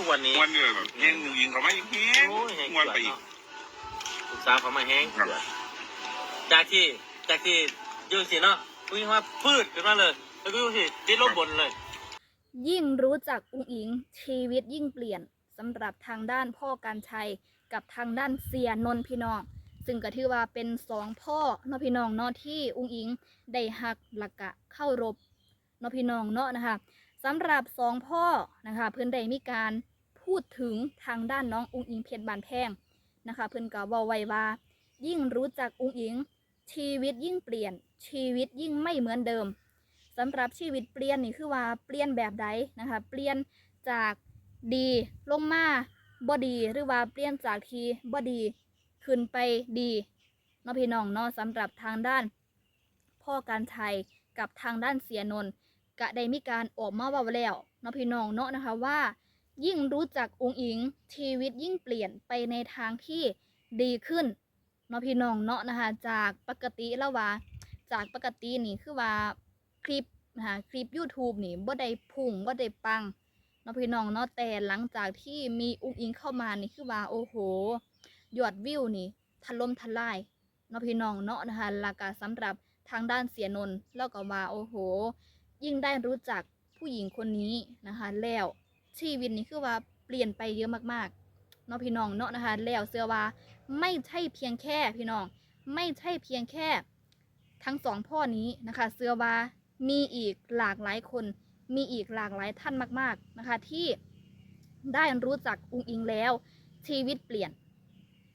ทุกวันนี้มวนเลยแบบแย่งยิงเขาไม่แห้งโอ้ยแห้งมวนเกไปลืออีกเนาะลูกสาวเขามาแห้งครับเกลือจากที่จากที่อยูสิเนาะวิ่งมาพืดขึ้นมาเลย แล้วก็อยูสิติดลบบนเลย ยิ่งรู้จักอุ้งอิง ชีวิตยิ่งเปลี่ยนสำหรับทางด้านพ่อการชัยกับทางด้านเสียนนท์พี่น้อง ซึ่งก็ถือว่าเป็นสองพ่อเนาะพี่น้องเนาะที่อุ้งอิงได้หักหลักกะเข้ารบเนาะพี่น้องเนาะนะคะสำหรับสองพ่อนะคะเพื่อนได้มีการ พูดถึงทางด้านน้องอุ้งอิงเพชรบานแพงนะคะ เพื่อนก็เว่าไว้ว่า ยิ่งรู้จักอุ้งอิง ชีวิตยิ่งเปลี่ยน ชีวิตยิ่งไม่เหมือนเดิมสำหรับชีวิตเปลี่ยนนี่คือว่าเปลี่ยนแบบใดนะคะ เปลี่ยนจากดีลงมาบ่ดีหรือว่าเปลี่ยนจากทีบ่ดีขึ้นไปดีเนาะพี่น้องเนาะสำหรับทางด้าน พ่อการชัยกับทางด้านเสียนนก็ได้มีการออกมาว่าแล้วเนาะพี่น้องเนาะนะคะว่า ยิ่งรู้จักองค์อิง ชีวิตยิ่งเปลี่ยนไปในทางที่ดีขึ้นเนาะพี่น้องเนาะนะคะจากปกติแล้วว่า จากปกตินี่คือว่าคลิปนะคะคลิป YouTube นี่บ่ได้พุ่งบ่ได้ปังเนาะพี่น้องเนาะแต่หลังจากที่มีอุ้งอิงเข้ามานี่คือว่าโอ้โหยอดวิวนี่ถล่มทลายเนาะพี่น้องเนาะนะคะแล้วก็สำหรับทางด้านเสียนนแล้วก็ว่าโอ้โห ยิ่งได้รู้จักผู้หญิงคนนี้นะคะแล้ว ชีวิตนี่คือว่าเปลี่ยนไปเยอะมากๆเนาะพี่น้องเนาะนะคะแล้วเสื้อว่าไม่ใช่เพียงแค่พี่น้อง ไม่ใช่เพียงแค่ ทั้งสองพ่อนี้นะคะ เสื้อว่ามีอีกหลากหลายคน มีอีกหลากหลายท่านมาก ๆนะคะ ที่ได้รู้จักอุงอิงแล้ว ชีวิตเปลี่ยน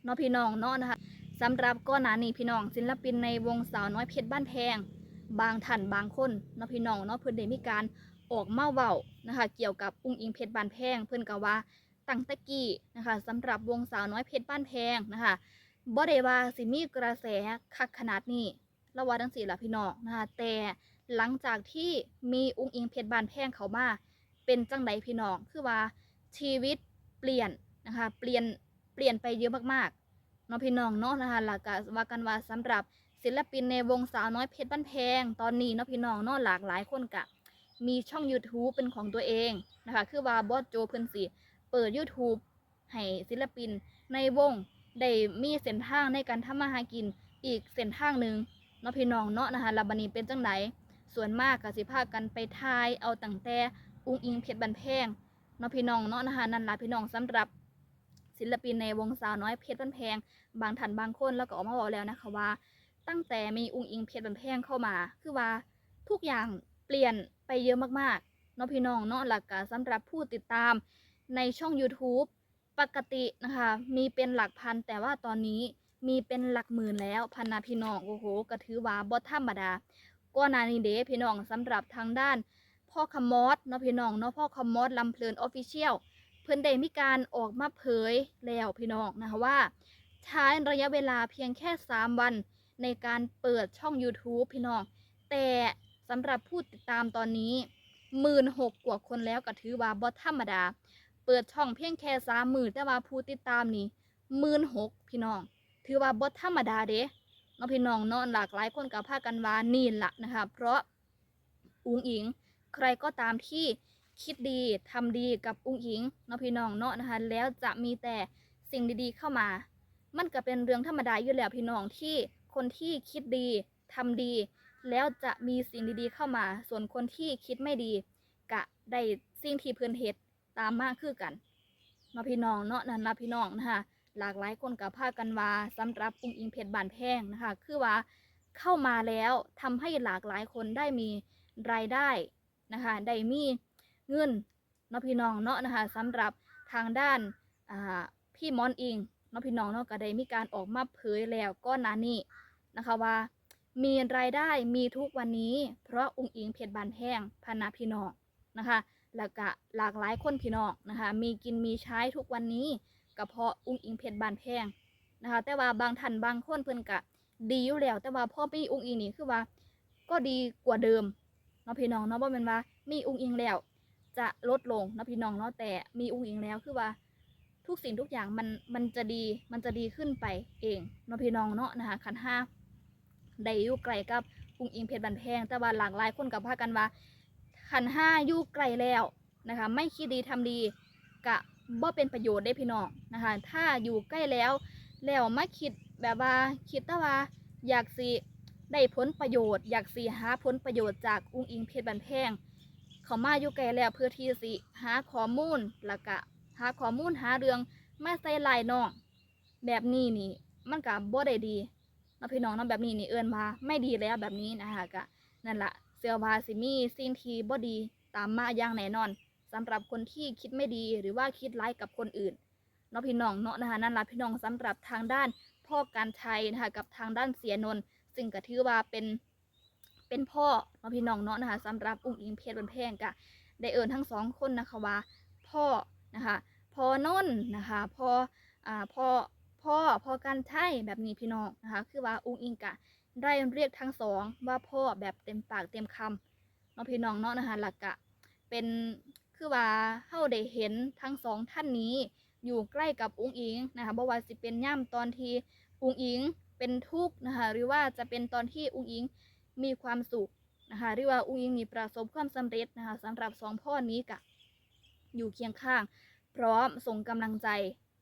เนาะพี่น้องเนาะนะคะสำหรับก้อนหนานี้พี่น้องศิลปินในวงสาวน้อยเพชรบ้านแพง บางท่านบางคนเนาะพี่น้องเนาะเพิ่อนได้มีการ ออกมาเว้านะคะ เกี่ยวกับอุงอิงเพชรบ้านแพง เพิ่อนก็ว่าตั้งตะกี้นะคะสำหรับวงสาวน้อยเพชรบ้านแพงนะคะบ่ได้ว่าสิมีกระแสคักขนาดนี้ระว่าทั้งสี่ละพี่น้องนะคะแต่หลังจากที่มีอุ้งอิงเพชรบานแพงเขามาเป็นจังไดพี่น้องคือว่าชีวิตเปลี่ยนนะคะเปลี่ยนเปลี่ยนไปเยอะมากๆเนาะพี่น้องเนาะนะคะหลักว่ากันว่าสำหรับศิลปินในวงสาวน้อยเพชรบ้านแพง ตอนนี้เนาะพี่น้องเนาะหลากหลายคนกะ มีช่อง YouTube เป็นของตัวเองนะคะ คือว่าบอสโจเพิ่นสิเปิด YouTube ให้ศิลปินในวง ได้มีเส้นทางในการทำมาหากินอีกเส้นทางหนึ่งเนาะพี่น้องเนาะนะคะลาบันนี้เป็นจังไดส่วนมากก็สิพากันไปทายเอาตั้งแต่อุ้งอิงเพชรบันแพงเนาะพี่น้องเนาะนะคะนั่นล่ะพี่น้องสำหรับศิลปินในวงสาวน้อยเพชรบันแพง บางท่านบางคนแล้วก็ออกมาบอกแล้วนะคะว่า ตั้งแต่มีอุ้งอิงเพชรบันแพงเข้ามา คือว่าทุกอย่าง เปลี่ยนไปเยอะมากๆเนาะพี่น้องเนาะหลักการสำหรับผู้ติดตามในช่อง YouTube ปกตินะคะ มีเป็นหลักพัน แต่ว่าตอนนี้มีเป็นหลักหมื่นแล้วพันนาพี่น้องโอ้โหก็ถือว่าบ่ธรรมดาก็นานีเดพี่น้องสำหรับทางด้าน พ่อคมอสเนาะพี่น้องเนาะพ่อคมอสลำเพลินออฟฟิเชียลเพิ่อนได้มีการออกมาเผยแล้วพี่น้องนะคะว่า ใช้ระยะเวลาเพียงแค่ 3 วันในการเปิดช่อง YouTube พี่น้อง แต่ สำหรับผู้ติดตามตอนนี้หมื่นหกกว่าคนแล้วก็ถือว่าบ่ธรรมดา เปิดช่องเพียงแค่สามหมื่นแต่ว่าผู้ติดตามนี่หมื่นหกพี่น้อง ถือว่าบทธรรมดาเด้เนาะพี่น้องนาะหลากหลายคนกับพากันวานี่หละนะคะ เพราะอุงอิง ใครก็ตามที่คิดดีทำดีกับอุงอิงเนาะพี่น้องเนาะนะคะ แล้วจะมีแต่สิ่งดีๆเข้ามา มันก็เป็นเรื่องธรรมดาอยู่แล้วพี่น้องที่คนที่คิดดีทำดี แล้วจะมีสิ่งดีๆเข้ามา ส่วนคนที่คิดไม่ดี กะได้สิ่งที่เพื่อนเฮ็ดตามมากคือกันเนาพี่น้องเนาะนั่นละพี่น้องนะคะหลากหลายคนกับพากันว่าสำหรับอุ้งอิงเพชรบานแพงนะคะ คือว่าเข้ามาแล้วทำให้หลากหลายคนได้มีรายได้นะคะ ได้มีเงินเนาะพี่น้องเนาะนะคะสำหรับทางด้านพี่มอนอิงเนาะพี่น้องเนาะก็ได้มีการออกมาเผยแล้วก็นานี่นะคะว่า มีรายได้มีทุกวันนี้ เพราะอุ้งอิงเพชรบานแพงพานาพี่น้องนะคะแล้วก็หลากหลายคนพี่น้องนะคะ มีกินมีใช้ทุกวันนี้ก็เพราะอุ้งอิงเพชรบานแพงนะคะ แต่ว่าบางท่านบางคนเพิ่นกะดีอยู่แล้ว แต่ว่าพ่อมีอุ้งอิงนี่คือว่า ก็ดีกว่าเดิมเนาะพี่น้องเนาะบ่แม่นว่า มีอุ้งอิงแล้ว จะลดลงเนาะพี่น้องเนาะแต่มีอุ้งอิงแล้วคือว่าทุกสิ่งทุกอย่างมันมันจะดีมันจะดีขึ้นไปเองเนาะพี่น้องเนาะนะคะขันห้า ได้อยู่ไกลกับอุ้งอิงเพชรบานแพง แต่ว่าหลากหลายคนกับพากันว่าขันห้าอยู่ไกลแล้วนะคะ ไม่คิดดีทำดีกะบ่เป็นประโยชน์ได้พี่น้องนะคะ ถ้าอยู่ใกล้แล้วแล้วมาคิดแบบว่าคิดแต่ว่าอยากสิได้ผลประโยชน์ อยากสิหาผลประโยชน์จากอุ้งอิงเพชรบันแพงเขามาอยู่ไกลแล้วเพื่อที่สิหาข้อมูลล้วก็หาข้อมูลหาเรื่องมาใส่ลายน้องแบบนี้นี่มันก็บ่ได้ดี นาะพี่น้องเนาะแบบนี้นี่เอิ้นมาไม่ดีแล้วแบบนี้นะคะก็นั่นละเสื้อว่าสิมีสิ่งที่บ่ดีตามมาอย่างแน่นอนสำหรับคนที่คิดไม่ดีหรือว่าคิดร้ายกับคนอื่นเนาะพี่น้องเนาะนะคะนั่นละพี่น้องสำหรับทางด้านพ่อการชัยนะคะกับทางด้านเสียนนซึ่งก็ถือว่าเป็นเป็นพ่อเนาะพี่น้องเนาะนะคะสำหรับอุ้งอิงเพชรบนแพงกะได้เอิญทั้งสองคนนะคะว่าพ่อนะคะพ่อนนนะคะพ่ออ่าพ่อ พ่อพ่อกันใช่แบบนี้พี่น้องนะคะ คือว่าอุ้งอิงกะได้เรียกทั้งสองว่าพ่อแบบเต็มปากเต็มคำเนาะพี่น้องเนาะนะคะหลักกะเป็นคือว่าเฮาได้เห็นทั้งสองท่านนี้ อยู่ใกล้กับอุ้งอิงนะคะบ่ว่าสิเป็นย่ำตอนที่อุ้งอิงเป็นทุกข์นะคะหรือว่าจะเป็นตอนที่อุ้งอิงมีความสุขนะคะหรือว่าอุ้งอิงมีประสบความสำเร็จนะคะสำหรับสองพ่อนี้กะ อยู่เคียงข้าง พร้อมส่งกำลังใจ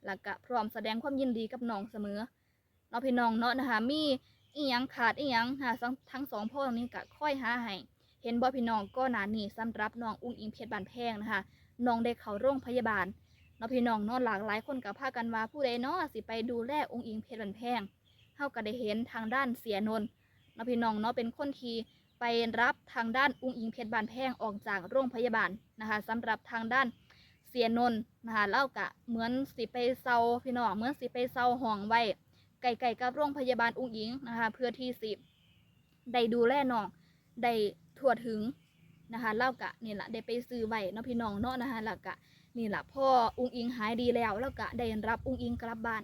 และกะพร้อมแสดงความยินดีกับน้องเสมอเนาะพี่น้องเนาะนะคะ มีอีหยังขาดอีหยังนะคะทั้งสองพ่อนี้กะค่อยหาให้เห็นบ่พี่น้องก็หนานี่สำหรับน้องอุ้งอิงเพชรบานแพงนะคะน้องได้เข้าโรงพยาบาลเนาะพี่น้องเนาะหลากหลายคนกับพากันว่าผู้ใดเนาะสิไปดูแลอุ้งอิงเพชรบานแพงเฮาก็ได้เห็นทางด้านเสียนนท์เนาะพี่น้องเนาะเป็นคนที่ไปรับทางด้านอุ้งอิงเพชรบานแพงออกจากโรงพยาบาลนะคะสำหรับทางด้าน สียนนท์นะคะเล่ากะเหมือนสิไปเซาพี่น้องเหมือนสิไปเซาห้องไว้ไกลๆกับโรงพยาบาลอุ้งอิงนะคะเพื่อที่สิได้ดูแลน้องได้ทั่วถึงนะคะเล่ากะนี่แหละได้ไปซื้อไว้เนาะพี่น้องเนาะนะคะแล้วกะนี่แหละพ่ออุ้งอิงหายดีแล้วแล้วกะได้รับอุ้งอิงกลับบ้าน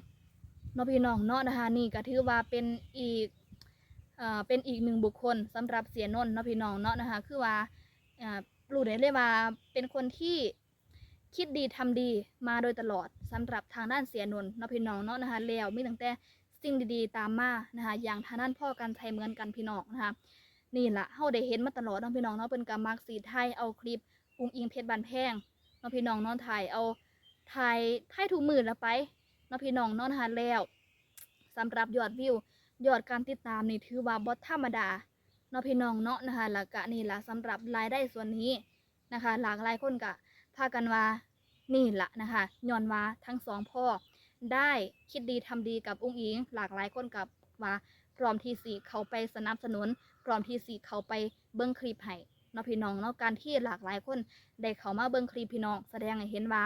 เนาะพี่น้องเนาะนะคะนี่ก็ถือว่าเป็นอีกเอ่อเป็นอีกหนึ่งบุคคลสำหรับเสียนนท์เนาะพี่น้องเนาะนะคะคือว่าอ่ารู้ได้เลยว่าเป็นคนที่ คิดดีทำดีมาโดยตลอดสำหรับทางด้านเสียนนท์นะพี่น้องเนาะนะคะแล้วมีตั้งแต่สิ่งดีๆตามมานะคะอย่างทางด้านพ่อกันไทยเหมือนกันพี่น้องนะคะนี่แหละเฮาได้เห็นมาตลอดเนาะพี่น้องเนาะเป็นการมักสีไทยเอาคลิปอุ้งอิงเพชรบานแพงเนาะพี่น้องเนาะถ่ายเอาถ่ายถ่ายถูกมือล้วไปเนาะพี่น้องเนาะนะคะแล้วสำหรับยอดวิวยอดการติดตามนี่ถือว่าบอธรรมดาเนาะพี่น้องเนาะนะคะแล้วก็นี่ละสำหรับรายได้ส่วนนี้นะคะ หลากหลายคนก็ พากันว่านี่ละนะคะย้อนว่าทั้งสองพ่อ ได้คิดดีทำดีกับอุ้งอิง หลากหลายคนกับว่าพร้อมที่สีเขาไปสนับสนุนพร้อมที่สีเขาไปเบิ้งคลิปให้เนาะพี่น้องเนาะการที่หลากหลายคนได้เขามาเบิ้งคลิปพี่น้อง แสดงให้เห็นว่า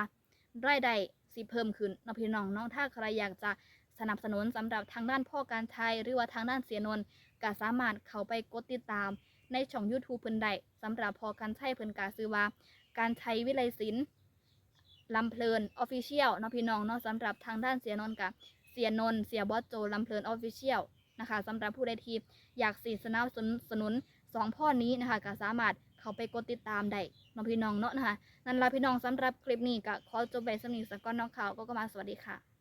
รายได้สิเพิ่มขึ้นเนาะพี่น้องเนาะถ้าใครอยากจะสนับสนุนสำหรับทางด้านพ่อการชัยหรือว่าทางด้านเสียนนก็สามารถเข้าไปกดติดตามในช่อง YouTube เพิ่นได้สำหรับพ่อการชัยเพิ่นกาซื้อว่า การใช้วิไลศิลป์ลำเพลินออฟฟิเชียลเนาะพี่น้องเนาะสำหรับทางด้านเสียนนท์กับเสียนนท์เสียบอสโจลำเพลินออฟฟิเชียลนะคะสำหรับผู้ใดที่อยากสีสนับสนุนสองพ่อนี้นะคะก็สามารถเข้าไปกดติดตามได้เนาะพี่น้องเนาะนะคะนั่นละพี่น้องสำหรับคลิปนี้ก็ขอจบไปสำนีสักก้อนน้องข่าวก็ก็มาสวัสดีค่ะ